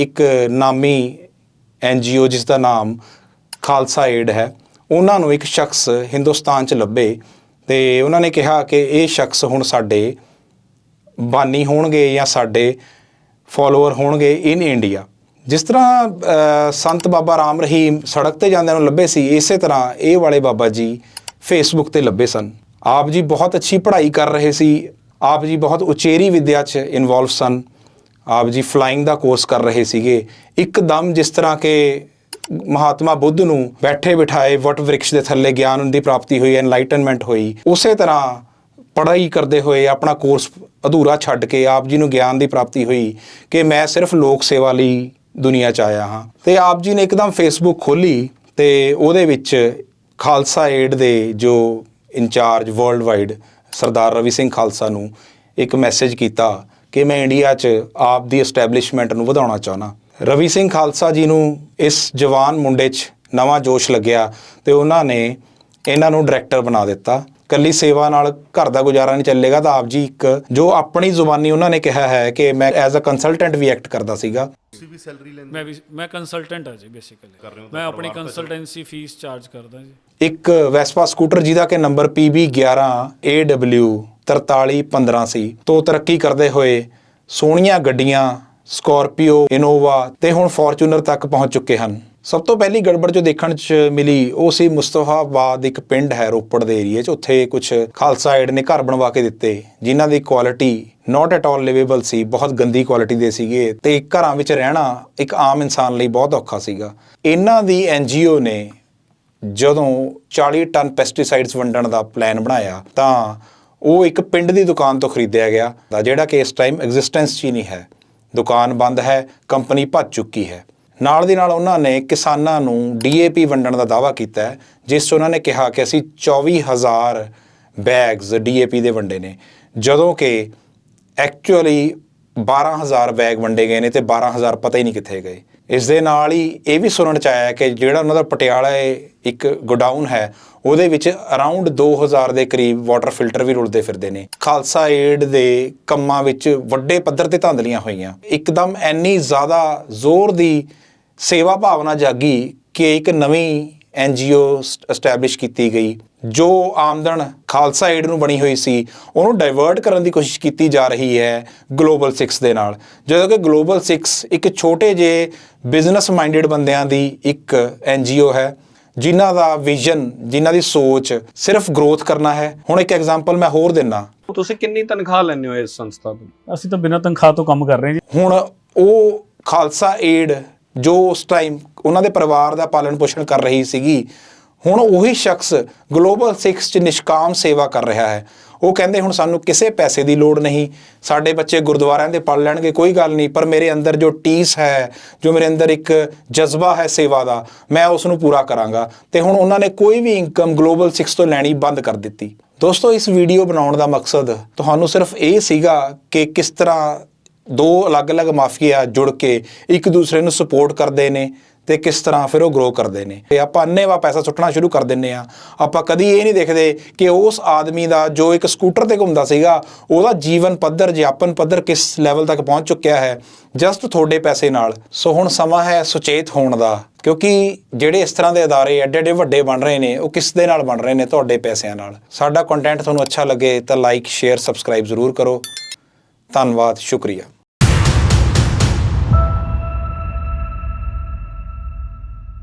ਇੱਕ ਨਾਮੀ ਐਨਜੀਓ ਜਿਸ ਦਾ ਨਾਮ ਖਾਲਸਾ ਏਡ ਹੈ, ਉਹਨਾਂ ਨੂੰ ਇੱਕ ਸ਼ਖਸ ਹਿੰਦੁਸਤਾਨ 'ਚ ਲੱਭੇ ਤੇ ਉਹਨਾਂ ਨੇ ਕਿਹਾ ਕਿ ਇਹ ਸ਼ਖਸ ਹੁਣ ਸਾਡੇ ਬਾਨੀ ਹੋਣਗੇ ਜਾਂ ਸਾਡੇ ਫਾਲੋਅਰ ਹੋਣਗੇ ਇਨ ਇੰਡੀਆ। ਜਿਸ ਤਰ੍ਹਾਂ ਸੰਤ ਬਾਬਾ ਰਾਮ ਰਹੀਮ ਸੜਕ ਤੇ ਜਾਂਦਿਆਂ ਨੂੰ ਲੱਭੇ ਸੀ, ਇਸੇ ਤਰ੍ਹਾਂ ਇਹ ਵਾਲੇ ਬਾਬਾ ਜੀ ਫੇਸਬੁੱਕ ਤੇ ਲੱਭੇ ਸਨ। ਆਪ ਜੀ ਬਹੁਤ ਅੱਛੀ ਪੜ੍ਹਾਈ ਕਰ ਰਹੇ ਸੀ, ਆਪ ਜੀ ਬਹੁਤ ਉਚੇਰੀ ਵਿਦਿਆ 'ਚ ਇਨਵੋਲਵ ਸਨ। ਆਪ ਜੀ ਫਲਾਈਂਗ ਦਾ ਕੋਰਸ ਕਰ ਰਹੇ ਸੀਗੇ। ਇੱਕਦਮ ਜਿਸ ਤਰ੍ਹਾਂ ਕਿ ਮਹਾਤਮਾ ਬੁੱਧ ਨੂੰ ਬੈਠੇ ਬਿਠਾਏ ਵਟ ਵ੍ਰਿਕਸ਼ ਦੇ ਥੱਲੇ ਗਿਆਨ ਦੀ ਪ੍ਰਾਪਤੀ ਹੋਈ ਐਨਲਾਈਟਨਮੈਂਟ ਹੋਈ। ਉਸੇ ਤਰ੍ਹਾਂ ਪੜ੍ਹਾਈ ਕਰਦੇ ਹੋਏ ਆਪਣਾ ਕੋਰਸ ਅਧੂਰਾ ਛੱਡ ਕੇ ਆਪ ਜੀ ਨੂੰ ਗਿਆਨ ਦੀ ਪ੍ਰਾਪਤੀ ਹੋਈ ਕਿ ਮੈਂ ਸਿਰਫ ਲੋਕ ਸੇਵਾ ਲਈ ਦੁਨੀਆ 'ਚ ਆਇਆ ਹਾਂ। ਤੇ ਆਪ ਜੀ ਨੇ ਇੱਕਦਮ ਫੇਸਬੁੱਕ ਖੋਲੀ ਤੇ ਉਹਦੇ ਵਿੱਚ ਖਾਲਸਾ ਏਡ ਦੇ ਜੋ incharge world wide Sardar Ravi Singh Khalsa ਨੂੰ ਇੱਕ ਮੈਸੇਜ ਕੀਤਾ ਕਿ ਮੈਂ ਇੰਡੀਆ 'ਚ ਆਪ ਦੀ ਐਸਟੈਬਲਿਸ਼ਮੈਂਟ ਨੂੰ ਵਧਾਉਣਾ ਚਾਹੁੰਦਾ। ਰਵੀ ਸਿੰਘ ਖਾਲਸਾ ਜੀ ਨੂੰ ਇਸ ਜਵਾਨ ਮੁੰਡੇ 'ਚ ਨਵਾਂ ਜੋਸ਼ ਲੱਗਿਆ ਤੇ ਉਹਨਾਂ ਨੇ ਇਹਨਾਂ ਨੂੰ ਡਾਇਰੈਕਟਰ ਬਣਾ ਦਿੱਤਾ। ਕੱਲੀ ਸੇਵਾ ਨਾਲ ਘਰ ਦਾ ਗੁਜ਼ਾਰਾ ਨਹੀਂ ਚੱਲੇਗਾ ਤਾਂ ਆਪ ਜੀ ਇੱਕ ਜੋ ਆਪਣੀ ਜ਼ੁਬਾਨੀ ਉਹਨਾਂ ਨੇ ਕਿਹਾ ਹੈ ਕਿ ਮੈਂ ਐਜ਼ ਅ ਕੰਸਲਟੈਂਟ ਵੀ ਐਕਟ ਕਰਦਾ ਸੀਗਾ। ਤੁਸੀਂ ਵੀ ਸੈਲਰੀ ਲੈਂਦੇ ਮੈਂ ਵੀ ਮੈਂ ਕੰਸਲਟੈਂਟ ਹਾਂ ਜੀ ਬੇਸਿਕਲੀ ਮੈਂ ਆਪਣੀ ਕੰਸਲਟੈਂਸੀ ਫੀਸ ਚਾਰਜ ਕਰਦਾ ਜੀ। ਇੱਕ ਵੈਸਪਾ ਸਕੂਟਰ ਜਿਹਦਾ ਕਿ ਨੰਬਰ PB11 AW 4315 ਸੀ। ਤੋਂ ਤਰੱਕੀ ਕਰਦੇ ਹੋਏ ਸੋਹਣੀਆਂ ਗੱਡੀਆਂ, ਸਕਾਰਪੀਓ, ਇਨੋਵਾ ਤੇ ਹੁਣ ਫੋਰਚੂਨਰ ਤੱਕ ਪਹੁੰਚ ਚੁੱਕੇ ਹਨ। ਸਭ ਤੋਂ ਪਹਿਲੀ ਗੜਬੜ ਜੋ ਦੇਖਣ 'ਚ ਮਿਲੀ, ਉਹ ਸੀ ਮੁਸਤਫਾਬਾਦ ਇੱਕ ਪਿੰਡ ਹੈ ਰੋਪੜ ਦੇ ਏਰੀਏ 'ਚ। ਉੱਥੇ ਕੁਝ ਖਾਲਸਾ ਏਡ ਨੇ ਘਰ ਬਣਵਾ ਕੇ ਦਿੱਤੇ, ਜਿਨ੍ਹਾਂ ਦੀ quality not at all livable ਸੀ, ਬਹੁਤ ਗੰਦੀ ਕੁਆਲਿਟੀ ਦੇ ਸੀਗੇ ਤੇ ਘਰਾਂ ਵਿੱਚ ਰਹਿਣਾ ਇੱਕ ਆਮ ਇਨਸਾਨ ਲਈ ਬਹੁਤ ਔਖਾ ਸੀਗਾ। ਇਹਨਾਂ ਦੀ ਐਨਜੀਓ ਨੇ ਜਦੋਂ 40 ਟਨ ਪੈਸਟੀਸਾਈਡਸ ਵੰਡਣ ਦਾ ਪਲਾਨ ਬਣਾਇਆ, ਤਾਂ ਉਹ ਇੱਕ ਪਿੰਡ ਦੀ ਦੁਕਾਨ ਤੋਂ ਖਰੀਦਿਆ ਗਿਆ ਦਾ ਜਿਹੜਾ ਕਿ ਇਸ ਟਾਈਮ ਐਗਜ਼ਿਸਟੈਂਸ 'ਚ ਹੀ ਨਹੀਂ ਹੈ। ਦੁਕਾਨ ਬੰਦ ਹੈ, ਕੰਪਨੀ ਭੱਜ ਚੁੱਕੀ ਹੈ। ਨਾਲ ਦੀ ਨਾਲ ਉਹਨਾਂ ਨੇ ਕਿਸਾਨਾਂ ਨੂੰ ਡੀਏਪੀ ਵੰਡਣ ਦਾ ਦਾਅਵਾ ਕੀਤਾ ਹੈ, ਜਿਸ 'ਚ ਉਹਨਾਂ ਨੇ ਕਿਹਾ ਕਿ ਅਸੀਂ 24000 ਬੈਗਸ ਡੀਏਪੀ ਦੇ ਵੰਡੇ ਨੇ। ਜਦੋਂ ਕਿ ਐਕਚੁਅਲੀ 12000 ਬੈਗ ਵੰਡੇ ਗਏ ਨੇ ਤੇ 12000 ਪਤਾ ਹੀ ਨਹੀਂ ਕਿੱਥੇ ਗਏ। ਇਸ ਦੇ ਨਾਲ ਹੀ ਇਹ ਵੀ ਸੁਣਨ ਚ ਆਇਆ ਕਿ ਜਿਹੜਾ ਉਹਨਾਂ ਦਾ ਪਟਿਆਲਾ ਇੱਕ ਗੋਡਾਊਨ ਹੈ, ਉਹਦੇ ਵਿੱਚ ਅਰਾਊਂਡ 2000 ਦੇ ਕਰੀਬ ਵਾਟਰ ਫਿਲਟਰ ਵੀ ਰੁਲਦੇ ਫਿਰਦੇ ਨੇ। ਖਾਲਸਾ ਏਡ ਦੇ ਕੰਮਾਂ ਵਿੱਚ ਵੱਡੇ ਪੱਧਰ ਤੇ ਧਾਂਦਲੀਆਂ ਹੋਈਆਂ। ਇੱਕਦਮ ਐਨੀ ਜ਼ਿਆਦਾ ਜ਼ੋਰ ਦੀ ਸੇਵਾ ਭਾਵਨਾ ਜਾਗੀ ਕਿ ਇੱਕ ਨਵੀਂ ਐਨਜੀਓ ਐਸਟੈਬਲਿਸ਼ ਕੀਤੀ ਗਈ ਜੋ ਆਮਦਨ ਖਾਲਸਾ ਏਡ ਨੂੰ ਬਣੀ ਹੋਈ ਸੀ ਉਹਨੂੰ ਡਾਇਵਰਟ ਕਰਨ ਦੀ ਕੋਸ਼ਿਸ਼ ਕੀਤੀ ਜਾ ਰਹੀ ਹੈ ਗਲੋਬਲ 6 ਦੇ ਨਾਲ। ਜਦੋਂ ਕਿ ਗਲੋਬਲ 6 ਇੱਕ ਛੋਟੇ ਜਿਹੇ ਬਿਜ਼ਨਸ ਮਾਈਂਡਡ ਬੰਦਿਆਂ ਦੀ ਇੱਕ ਐਨਜੀਓ ਹੈ ਜਿਨ੍ਹਾਂ ਦਾ ਵਿਜ਼ਨ ਜਿਨ੍ਹਾਂ ਦੀ ਸੋਚ ਸਿਰਫ ਗਰੋਥ ਕਰਨਾ ਹੈ। ਹੁਣ ਇੱਕ ਐਗਜ਼ਾਮਪਲ ਮੈਂ ਹੋਰ ਦਿੰਨਾ। ਤੁਸੀਂ ਕਿੰਨੀ ਤਨਖਾਹ ਲੈਂਦੇ ਹੋ ਇਸ ਸੰਸਥਾ ਤੋਂ? ਅਸੀਂ ਤਾਂ ਬਿਨਾਂ ਤਨਖਾਹ ਤੋਂ ਕੰਮ ਕਰ ਰਹੇ ਹਾਂ ਜੀ। ਹੁਣ ਉਹ ਖਾਲਸਾ ਏਡ ਜੋ ਉਸ ਟਾਈਮ ਉਹਨਾਂ ਦੇ ਪਰਿਵਾਰ ਦਾ ਪਾਲਣ ਪੋਸ਼ਣ ਕਰ ਰਹੀ ਸੀਗੀ, ਹੁਣ ਉਹੀ ਸ਼ਖਸ ਗਲੋਬਲ 6 ਚ ਨਿਸ਼ਕਾਮ ਸੇਵਾ ਕਰ ਰਿਹਾ ਹੈ। ਉਹ ਕਹਿੰਦੇ ਹੁਣ ਸਾਨੂੰ ਕਿਸੇ ਪੈਸੇ ਦੀ ਲੋੜ ਨਹੀਂ, ਸਾਡੇ ਬੱਚੇ ਗੁਰਦੁਆਰਿਆਂ ਦੇ ਪੜ ਲੈਣਗੇ, ਕੋਈ ਗੱਲ ਨਹੀਂ, ਪਰ ਮੇਰੇ ਅੰਦਰ ਜੋ ਟੀਸ ਹੈ, ਜੋ ਮੇਰੇ ਅੰਦਰ ਇੱਕ ਜਜ਼ਬਾ ਹੈ ਸੇਵਾ ਦਾ, ਮੈਂ ਉਸ ਨੂੰ ਪੂਰਾ ਕਰਾਂਗਾ। ਤੇ ਹੁਣ ਉਹਨਾਂ ਨੇ ਕੋਈ ਵੀ ਇਨਕਮ ਗਲੋਬਲ 6 ਤੋਂ ਲੈਣੀ ਬੰਦ ਕਰ ਦਿੱਤੀ। ਦੋਸਤੋ, ਇਸ ਵੀਡੀਓ ਬਣਾਉਣ ਦਾ ਮਕਸਦ ਤੁਹਾਨੂੰ ਸਿਰਫ ਇਹ ਸੀਗਾ ਕਿ ਕਿਸ ਤਰ੍ਹਾਂ ਦੋ ਅਲੱਗ-ਅਲੱਗ ਮਾਫੀਆ ਜੁੜ ਕੇ ਇੱਕ ਦੂਸਰੇ ਨੂੰ ਸਪੋਰਟ ਕਰਦੇ ਨੇ ਤੇ ਕਿਸ ਤਰ੍ਹਾਂ ਫਿਰ ਉਹ ਗਰੋ ਕਰਦੇ ਨੇ। ਤੇ ਆਪਾਂ ਅੰਨੇਵਾ ਪੈਸਾ ਸੁੱਟਣਾ ਸ਼ੁਰੂ ਕਰ ਦਿੰਨੇ ਆ ਆਪਾਂ ਕਦੀ ਇਹ ਨਹੀਂ ਦੇਖਦੇ ਕਿ ਉਸ ਆਦਮੀ ਦਾ ਜੋ ਇੱਕ ਸਕੂਟਰ ਤੇ ਘੁੰਮਦਾ ਸੀਗਾ, ਉਹਦਾ ਜੀਵਨ ਪੱਧਰ, ਜਿਆਪਨ ਪੱਧਰ ਕਿਸ ਲੈਵਲ ਤੱਕ ਪਹੁੰਚ ਚੁੱਕਿਆ ਹੈ? ਜਸਟ ਤੁਹਾਡੇ ਪੈਸੇ ਨਾਲ। ਸੋ ਹੁਣ ਸਮਾਂ ਹੈ ਸੁਚੇਤ ਹੋਣ ਦਾ। ਕਿਉਂਕਿ ਜਿਹੜੇ ਇਸ ਤਰ੍ਹਾਂ ਦੇ ਅਦਾਰੇ ਐਡੇ ਐਡੇ ਵੱਡੇ ਬਣ ਰਹੇ ਨੇ, ਉਹ ਕਿਸ ਦੇ ਨਾਲ ਬਣ ਰਹੇ ਨੇ? ਤੁਹਾਡੇ ਪੈਸਿਆਂ ਨਾਲ। ਸਾਡਾ ਕੰਟੈਂਟ ਤੁਹਾਨੂੰ ਅੱਛਾ ਲੱਗੇ ਤਾਂ ਲਾਈਕ ਸ਼ੇਅਰ ਸਬਸਕ੍ਰਾਈਬ ਜ਼ਰੂਰ ਕਰੋ। ਧੰਨਵਾਦ, ਸ਼ੁਕਰੀਆ।